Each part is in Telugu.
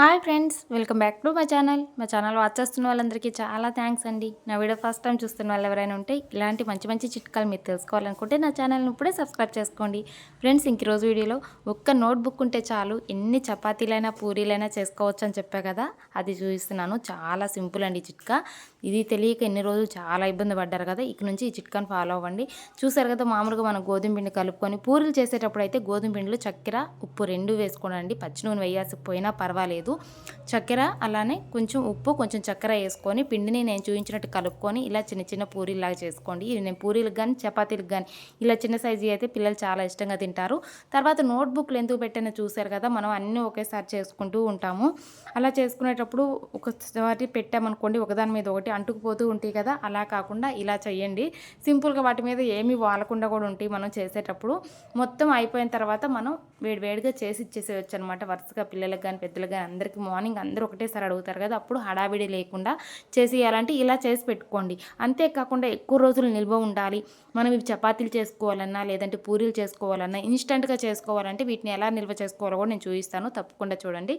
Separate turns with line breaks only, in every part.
Hi friends welcome back to మా ఛానల్. మా ఛానల్ వాచ్ చేస్తున్న వాళ్ళందరికీ చాలా థ్యాంక్స్ అండి. నా వీడియో ఫస్ట్ టైం చూస్తున్న వాళ్ళు ఎవరైనా ఉంటే ఇలాంటి మంచి మంచి చిట్కాలు మీరు తెలుసుకోవాలనుకుంటే నా ఛానల్ని ఇప్పుడే సబ్స్క్రైబ్ చేసుకోండి. ఫ్రెండ్స్ ఇంక రోజు వీడియోలో ఒక్క నోట్బుక్ ఉంటే చాలు ఎన్ని చపాతీలైనా పూరీలైనా చేసుకోవచ్చు అని చెప్పా కదా అది చూపిస్తున్నాను. చాలా సింపుల్ అండి చిట్కా. ఇది తెలియక ఎన్ని రోజులు చాలా ఇబ్బంది పడ్డారు కదా ఇక నుంచి ఈ చిట్కాను ఫాలో అవ్వండి. చూసారు కదా మామూలుగా మనం గోధుమ పిండి కలుపుకొని పూరీలు చేసేటప్పుడు అయితే గోధుమ పిండిలో చక్కెర ఉప్పు రెండు వేసుకోనండి. పచ్చి నూనె వేయాల్సి పోయినా పర్వాలేదు. చక్కెర అలానే కొంచెం ఉప్పు కొంచెం చక్కెర వేసుకొని పిండిని నేను చూపించినట్టు కలుపుకొని ఇలా చిన్న చిన్న పూరీలాగా చేసుకోండి. ఇది నేను పూరీలకు కానీ చపాతీలకు కానీ ఇలా చిన్న సైజు అయితే పిల్లలు చాలా ఇష్టంగా తింటారు. తర్వాత నోట్బుక్లు ఎందుకు పెట్టానో చూసారు కదా మనం అన్నీ ఒకేసారి చేసుకుంటూ ఉంటాము. అలా చేసుకునేటప్పుడు ఒకసారి పెట్టామనుకోండి ఒకదాని మీద ఒకటి అంటుకుపోతూ ఉంటాయి కదా అలా కాకుండా ఇలా చేయండి. సింపుల్గా వాటి మీద ఏమీ వాలకుండా కూడా ఉంటాయి మనం చేసేటప్పుడు. మొత్తం అయిపోయిన తర్వాత మనం వేడివేడిగా చేసి ఇచ్చేసేయచ్చు అనమాట వరుసగా పిల్లలకు కానీ పెద్దలకు కానీ అందరికీ మార్నింగ్ అందరూ ఒకటేసారి అడుగుతారు కదా అప్పుడు హడావిడి లేకుండా చేసేయాలంటే ఇలా చేసి పెట్టుకోండి. అంతేకాకుండా ఎక్కువ రోజులు నిల్వ ఉండాలి. మనం ఇవి చపాతీలు చేసుకోవాలన్నా లేదంటే పూరీలు చేసుకోవాలన్నా ఇన్స్టెంట్గా చేసుకోవాలంటే వీటిని ఎలా నిల్వ చేసుకోవాలో కూడా నేను చూపిస్తాను. తప్పకుండా చూడండి.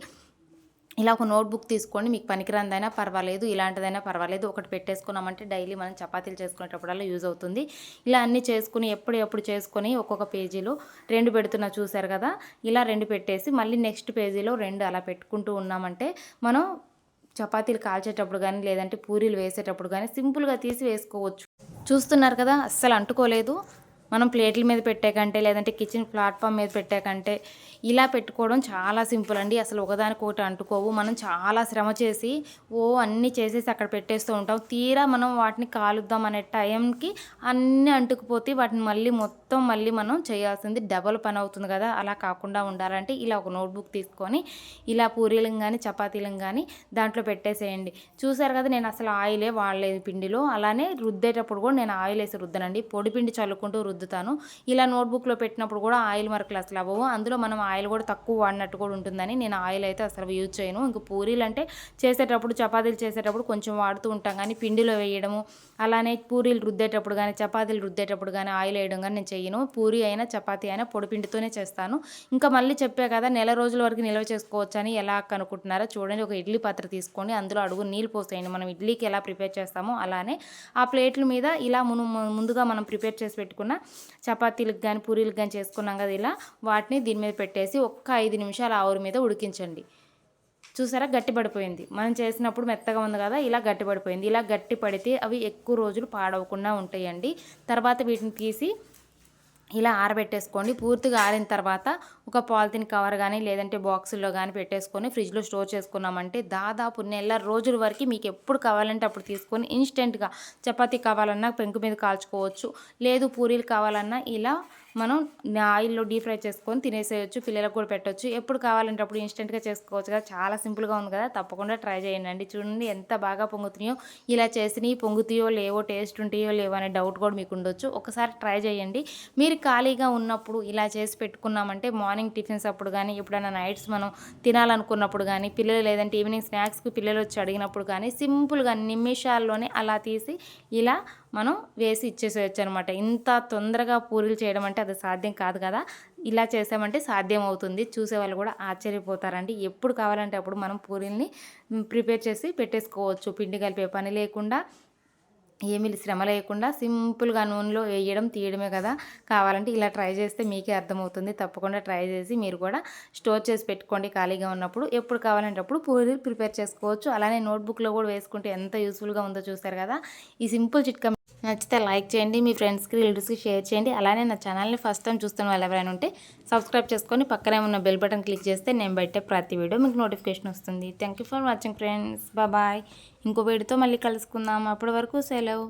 ఇలా ఒక నోట్బుక్ తీసుకోండి మీకు పనికిరాందైనా పర్వాలేదు ఇలాంటిదైనా పర్వాలేదు ఒకటి పెట్టేసుకున్నామంటే డైలీ మనం చపాతీలు చేసుకునేటప్పుడల్లా యూజ్ అవుతుంది. ఇలా అన్నీ చేసుకుని ఎప్పుడు ఎప్పుడు చేసుకొని ఒక్కొక్క పేజీలో రెండు పెడుతున్నా చూసారు కదా ఇలా రెండు పెట్టేసి మళ్ళీ నెక్స్ట్ పేజీలో రెండు అలా పెట్టుకుంటూ ఉన్నామంటే మనం చపాతీలు కాల్చేటప్పుడు కానీ లేదంటే పూరీలు వేసేటప్పుడు కానీ సింపుల్గా తీసి వేసుకోవచ్చు. చూస్తున్నారు కదా అస్సలు అంటుకోలేదు. మనం ప్లేట్ల మీద పెట్టే కంటే లేదంటే కిచెన్ ప్లాట్ఫామ్ మీద పెట్టే కంటే ఇలా పెట్టుకోవడం చాలా సింపుల్ అండి. అసలు ఒకదానికొకటి అంటుకోవు. మనం చాలా శ్రమ చేసి ఓ అన్నీ చేసేసి అక్కడ పెట్టేస్తూ ఉంటాం. తీరా మనం వాటిని కాలుద్దాం అనే టైంకి అన్నీ అంటుకుపోతే వాటిని మళ్ళీ మొత్తం మళ్ళీ మనం చేయాల్సింది డబల్ పని అవుతుంది కదా. అలా కాకుండా ఉండాలంటే ఇలా ఒక నోట్బుక్ తీసుకొని ఇలా పూరీలను కానీ చపాతీలను కానీ దాంట్లో పెట్టేసేయండి. చూసారు కదా నేను అసలు ఆయిలే వాడలేదు పిండిలో. అలానే రుద్దేటప్పుడు కూడా నేను ఆయిల్ వేసి రుద్దనండి. పొడి పిండి చల్లుకుంటూ రుద్దుతాను. ఇలా నోట్బుక్లో పెట్టినప్పుడు కూడా ఆయిల్ మరకలు అసలు అవ్వవు. అందులో మనం ఆయిల్ కూడా తక్కువ వాడినట్టు కూడా ఉంటుందని నేను ఆయిల్ అయితే అసలు యూజ్ చేయను. ఇంక పూరీలు అంటే చేసేటప్పుడు చపాతీలు చేసేటప్పుడు కొంచెం వాడుతూ ఉంటాం. కానీ పిండిలో వేయడము అలానే పూరీలు రుద్దేటప్పుడు కానీ చపాతీలు రుద్దేటప్పుడు కానీ ఆయిల్ వేయడం కానీ నేను చేయను. పూరి అయినా చపాతీ అయినా పొడిపిండితోనే చేస్తాను. ఇంకా మళ్ళీ చెప్పే కదా నెల రోజుల వరకు నిల్వ చేసుకోవచ్చు అని ఎలా కనుక్కుంటున్నారో చూడండి. ఒక ఇడ్లీ పాత్ర తీసుకోండి. అందులో అడుగు నీళ్ళు పోసేయండి. మనం ఇడ్లీకి ఎలా ప్రిపేర్ చేస్తామో అలానే ఆ ప్లేట్ల మీద ఇలా మును ముందుగా మనం ప్రిపేర్ చేసి పెట్టుకున్న చపాతీలకు కానీ పూరీలకు కానీ చేసుకున్నాం కదా ఇలా వాటిని దీని మీద పెట్టేసి ఒక్క ఐదు నిమిషాలు ఆవురి మీద ఉడికించండి. చూసారా? గట్టి పడిపోయింది. మనం చేసినప్పుడు మెత్తగా ఉంది కదా ఇలా గట్టి పడిపోయింది. ఇలా గట్టి పడితే అవి ఎక్కువ రోజులు పాడవకుండా ఉంటాయండి. తర్వాత వీటిని తీసి ఇలా ఆరబెట్టేసుకోండి. పూర్తిగా ఆరిన తర్వాత ఒక పాలిథిన్ కవర్ కానీ లేదంటే బాక్సుల్లో కానీ పెట్టేసుకొని ఫ్రిడ్జ్లో స్టోర్ చేసుకున్నామంటే దాదాపు నెల రోజుల వరకు మీకు ఎప్పుడు కావాలంటే అప్పుడు తీసుకొని ఇన్స్టెంట్గా చపాతీ కావాలన్నా పెంకు మీద కాల్చుకోవచ్చు. లేదు పూరీలు కావాలన్నా ఇలా మనం ఆయిల్లో డీప్ ఫ్రై చేసుకొని తినేసేయచ్చు పిల్లలకు కూడా పెట్టవచ్చు ఎప్పుడు కావాలంటే అప్పుడు ఇన్స్టెంట్గా చేసుకోవచ్చు కదా. చాలా సింపుల్గా ఉంది కదా. తప్పకుండా ట్రై చేయండి చూడండి ఎంత బాగా పొంగుతున్నాయో ఇలా చేసినవి పొంగుతాయో లేవో టేస్ట్ ఉంటాయో లేవో అనే డౌట్ కూడా మీకు ఉండొచ్చు. ఒకసారి ట్రై చేయండి. మీరు ఖాళీగా ఉన్నప్పుడు ఇలా చేసి పెట్టుకున్నామంటే మార్నింగ్ టిఫిన్స్ అప్పుడు కానీ ఎప్పుడైనా నైట్స్ మనం తినాలనుకున్నప్పుడు కానీ పిల్లలు లేదంటే ఈవినింగ్ స్నాక్స్కి పిల్లలు వచ్చి అడిగినప్పుడు కానీ సింపుల్గా నిమిషాల్లోనే అలా తీసి ఇలా మనం వేసి ఇచ్చేసేయచ్చు అనమాట ఇంత తొందరగా పూరీలు చేయడం అంటే అది సాధ్యం కాదు కదా. ఇలా చేసామంటే సాధ్యం అవుతుంది. చూసేవాళ్ళు కూడా ఆశ్చర్యపోతారండి. ఎప్పుడు కావాలంటే అప్పుడు మనం పూరీల్ని ప్రిపేర్ చేసి పెట్టేసుకోవచ్చు. పిండి కలిపే పని లేకుండా ఏమీ శ్రమ లేకుండా సింపుల్గా నూనెలో వేయడం తీయడమే కదా! కావాలంటే ఇలా ట్రై చేస్తే మీకే అర్థమవుతుంది. తప్పకుండా ట్రై చేసి మీరు కూడా స్టోర్ చేసి పెట్టుకోండి ఖాళీగా ఉన్నప్పుడు. ఎప్పుడు కావాలంటే అప్పుడు పూరీలు ప్రిపేర్ చేసుకోవచ్చు. అలానే నోట్బుక్లో కూడా వేసుకుంటే ఎంత యూస్ఫుల్గా ఉందో చూస్తారు కదా! ఈ సింపుల్ చిట్కా నచ్చితే లైక్ చేయండి మీ ఫ్రెండ్స్కి రిలేటివ్స్కి షేర్ చేయండి. అలానే నా ఛానల్ని ఫస్ట్ టైం చూస్తున్న వాళ్ళు ఎవరైనా ఉంటే సబ్స్క్రైబ్ చేసుకొని పక్కనే ఉన్న బెల్ బటన్ క్లిక్ చేస్తే నేను పెట్టే ప్రతి వీడియో మీకు నోటిఫికేషన్ వస్తుంది. Thank for watching friends bye ఇంకో వీడియోతో మళ్ళీ కలుసుకుందాం. అప్పటి వరకు సెలవు.